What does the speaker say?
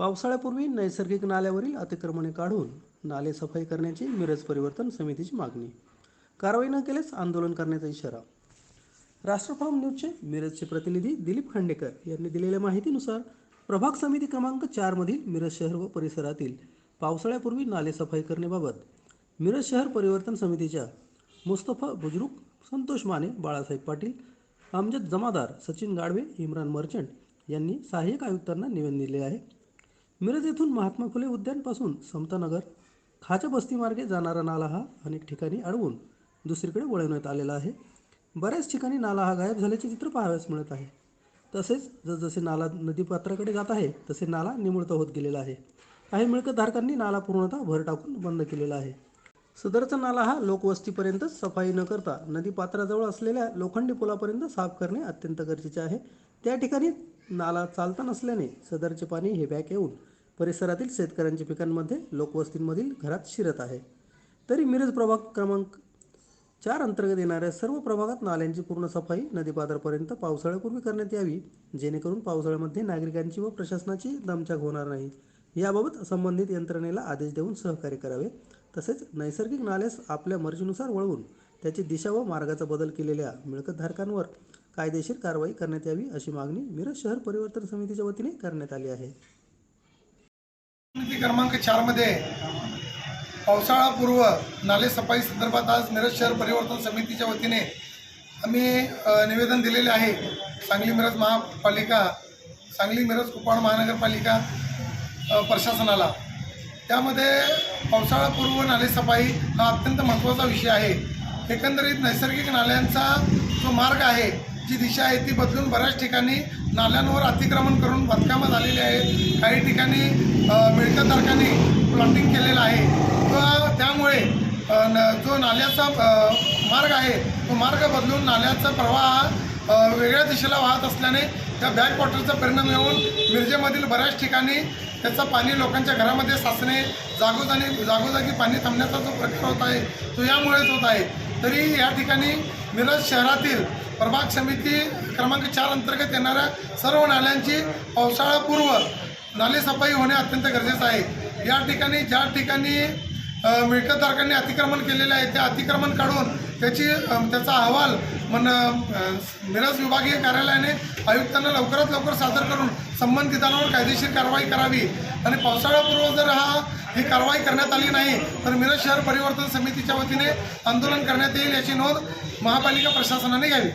पावसाळ्यापूर्वी नैसर्गिक नाल्यावरील अतिक्रमणे काढून नाले सफाई करण्याची मिरज परिवर्तन समितीची मागणी. कारवाई न केल्यास आंदोलन करण्याचा इशारा. राष्ट्रफाम न्यूजचे मिरजचे प्रतिनिधी दिलीप खांडेकर यांनी दिलेल्या माहितीनुसार प्रभाग समिती क्रमांक चारमधील मिरज शहर व परिसरातील पावसाळ्यापूर्वी नाले सफाई करण्याबाबत मिरज शहर परिवर्तन समितीच्या मुस्तफा बुजरुक संतोष माने बाळासाहेब पाटील अमजद जमादार सचिन गाडवे इम्रान मर्चंट यांनी सहाय्यक आयुक्तांना निवेदन दिले आहे. मिरज येथून महात्मा फुले उद्यानपासून समतानगर खाच्या बस्तीमार्गे जाणारा नाला हा अनेक ठिकाणी अडवून दुसरीकडे वळवण्यात आलेला आहे. बऱ्याच ठिकाणी नाला हा गायब झाल्याचे चित्र पाहावयास मिळत आहे. तसेच जसजसे नाला नदीपात्राकडे जात आहे तसे नाला निमुळता होत गेलेला आहे. काही मिळकतधारकांनी नाला पूर्णतः भर टाकून बंद केलेला आहे. सदरचा नाला हा लोकवस्तीपर्यंत सफाई न करता नदीपात्राजवळ असलेल्या लोखंडी पुलापर्यंत साफ करणे अत्यंत गरजेचे आहे. त्या ठिकाणी नाला चालता नसल्याने सदरचे पाणी हे बॅक येऊन परिसरातील शेतकऱ्यांच्या पिकांमध्ये लोकवस्तींमधील घरात शिरत आहे. तरी मिरज प्रभाग क्रमांक चार अंतर्गत येणाऱ्या सर्व प्रभागात नाल्यांची पूर्ण सफाई नदीपात्रापर्यंत पावसाळ्यापूर्वी करण्यात यावी जेणेकरून पावसाळ्यामध्ये नागरिकांची व प्रशासनाची दमछाक होणार नाही. याबाबत संबंधित यंत्रणेला आदेश देऊन सहकार्य करावे तसेच नैसर्गिक नाल्यास आपल्या मर्जीनुसार वळवून त्याची दिशा व मार्गाचा बदल केलेल्या मिळकतधारकांवर कायदेशीर कारवाई करण्यात यावी अशी मागणी मिरज शहर परिवर्तन समितीच्या वतीने करण्यात आली आहे. क्रमांक चारमध्ये पावसाळापूर्व नाले सफाई संदर्भात आज मिरज शहर परिवर्तन समितीच्या वतीने आम्ही निवेदन दिलेले आहे. सांगली मिरज महापालिका सांगली मिरज कुपवाड महानगरपालिका प्रशासनाला. त्यामध्ये पावसाळापूर्व नाले सफाई हा अत्यंत महत्त्वाचा विषय आहे. एकंदरीत नैसर्गिक नाल्यांचा जो मार्ग आहे जी दिशा आहे ती बदलून बऱ्याच ठिकाणी नाल्यांवर अतिक्रमण करून बांधकामं झालेली आहेत. काही ठिकाणी मिळकतधारकांनी प्लॉटिंग केलेलं आहे. व त्यामुळे न- जो नाल्याचा मार्ग आहे तो मार्ग बदलून नाल्याचा प्रवाह वेगळ्या दिशेला वाहत असल्याने त्या बॅकवॉटरचा परिणाम येऊन मिरजेमधील बऱ्याच ठिकाणी त्याचं पाणी लोकांच्या घरामध्ये साचणे जागोजागी जागोजागी पाणी थांबण्याचा जो प्रकार होत आहे तो यामुळेच होत आहे. तरी या ठिकाणी मिरज शहरातील प्रभाग समिती क्रमांक चार अंतर्गत येणाऱ्या सर्व नाल्यांची पावसाळापूर्व नालेसफाई होणे अत्यंत गरजेचं आहे. या ठिकाणी ज्या ठिकाणी मिळकतधारकांनी अतिक्रमण केलेले आहे ते अतिक्रमण काढून त्याची त्याचा अहवाल मन मिरज विभागीय कार्यालयाने आयुक्तांना लवकरात लवकर सादर करून संबंधितांवर कायदेशीर कारवाई करावी. आणि पावसाळ्यापूर्व जर हा ही कारवाई करण्यात आली नाही तर मिरज शहर परिवर्तन समितीच्या वतीने आंदोलन करण्यात येईल याची नोंद महापालिका प्रशासनाने घ्यावी.